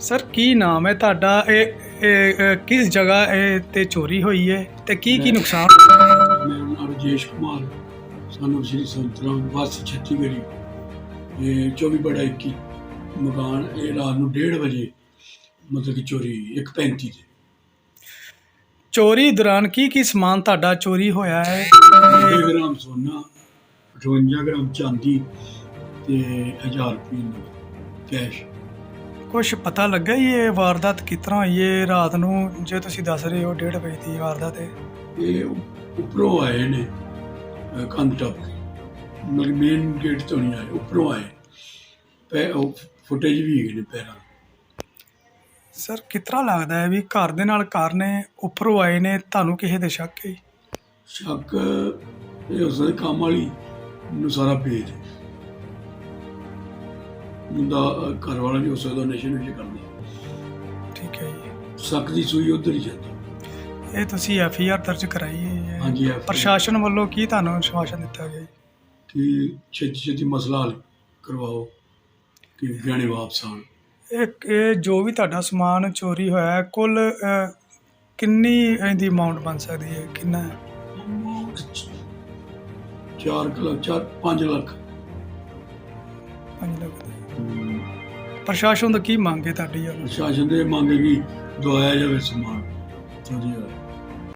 Sir ਕੀ ਨਾਮ ਹੈ ਤੁਹਾਡਾ? ਇਹ ਕਿਸ ਜਗ੍ਹਾ ਇਹ ਤੇ ਚੋਰੀ ਹੋਈ ਹੈ ਤੇ ਕੀ ਕੀ ਨੁਕਸਾਨ? ਮੇਰਾ ਨਾਮ ਰਜੇਸ਼ ਕੁਮਾਰ। ਸਾਨੂੰ ਸ਼੍ਰੀ ਸੰਤਰਾਮ ਵਾਸੀ ਛੱਤੀਗੜ੍ਹੀ ਇਹ 24 ਬੜਾ 21 ਮਕਾਨ ਇਹ ਰਾਤ ਨੂੰ 1:30 ਵਜੇ ਮਤਲਬ ਕਿ ਚੋਰੀ 1:35 ਤੇ। ਚੋਰੀ ਦੌਰਾਨ ਕੀ ਕੀ ਸਮਾਨ ਤੁਹਾਡਾ ਚੋਰੀ ਹੋਇਆ ਹੈ? 1 ਗ੍ਰਾਮ ਸੋਨਾ 58 ਗ੍ਰਾਮ ਚਾਂਦੀ ਤੇ 1000 ਰੁਪਏ ਕੈਸ਼। ਕੁਝ ਪਤਾ ਲੱਗਾ ਜੀ ਇਹ ਵਾਰਦਾਤ ਕਿਸ ਤਰ੍ਹਾਂ ਹੋਈ? ਹੈ ਰਾਤ ਨੂੰ ਜੇ ਤੁਸੀਂ ਦੱਸ ਰਹੇ ਹੋ 1:30 ਵਜੇ ਦੀ ਵਾਰਦਾਤ ਹੈ। ਇਹ ਉੱਪਰੋਂ ਆਏ ਨੇ ਅਹ ਕੰਧ ਟੱਪ ਕੇ। ਮਤਲਬ ਮੇਨ ਗੇਟ ਤੋਂ ਨਹੀਂ ਆਏ ਉੱਪਰੋਂ ਆਏ। ਪੈ ਉਹ ਫੁਟੇਜ ਵੀ ਹੈਗੇ ਨੇ ਪੈਰਾਂ ਸਰ ਕਿਸ ਤਰ੍ਹਾਂ ਲੱਗਦਾ ਹੈ ਵੀ ਘਰ ਦੇ ਨਾਲ ਘਰ ਨੇ ਉੱਪਰੋਂ ਆਏ ਨੇ ਤੁਹਾਨੂੰ ਕਿਸੇ ਦੇ ਸ਼ੱਕ ਹੈ? ਸ਼ੱਕ ਇਹ ਉਸ ਦੇ ਕੰਮ ਵਾਲੀ ਨੂੰ ਸਾਰਾ ਭੇਜ। ਮੁੰਡਾ ਅਹ, ਘਰ ਵਾਲਾ ਵੀ ਉਸ ਦਾ ਨਸ਼ੇ ਨੁਸ਼ੇ ਕਰਦਾ। ਠੀਕ ਹੈ ਜੀ। ਸ਼ੱਕ ਦੀ ਸੂਈ ਉਧਰ ਹੀ ਜਾਂਦੀ। ਇਹ ਤੁਸੀਂ ਐਫ ਆਈ ਆਰ ਦਰਜ ਕਰਾਈ ਹੈ ਹਾਂਜੀ, ਪ੍ਰਸ਼ਾਸਨ ਵੱਲੋਂ ਕੀ ਤੁਹਾਨੂੰ ਆਸ਼ਵਾਸਨ ਦਿੱਤਾ ਗਿਆ ਜੀ? ਕਿ ਛੇਤੀ ਛੇਤੀ ਮਸਲਾ ਹੱਲ ਕਰਵਾਓ ਕਿ ਗਹਿਣੇ ਵਾਪਸ ਆਉਣ। ਇਹ ਇਹ ਜੋ ਵੀ ਤੁਹਾਡਾ ਸਮਾਨ ਚੋਰੀ ਹੋਇਆ ਹੈ ਕੁੱਲ ਕਿੰਨੀ ਇਹਦੀ ਅਮਾਉਂਟ ਬਣ ਸਕਦੀ ਹੈ? ਕਿੰਨਾ? ਹੈ? 4 ਲੱਖ 4 5 ਲੱਖ। ਪੰਜ ਲੱਖ ਦੀ। ਪ੍ਰਸ਼ਾਸਨ ਤੋਂ ਕੀ ਮੰਗ ਹੈ ਤੁਹਾਡੀ ਵੱਲੋਂ? ਪ੍ਰਸ਼ਾਸਨ ਦੇ ਮੰਗ ਹੈ ਕਿ ਦਵਾਇਆ ਜਾਵੇ ਸਮਾਨ ਚੋਰੀ ਹੋਇਆ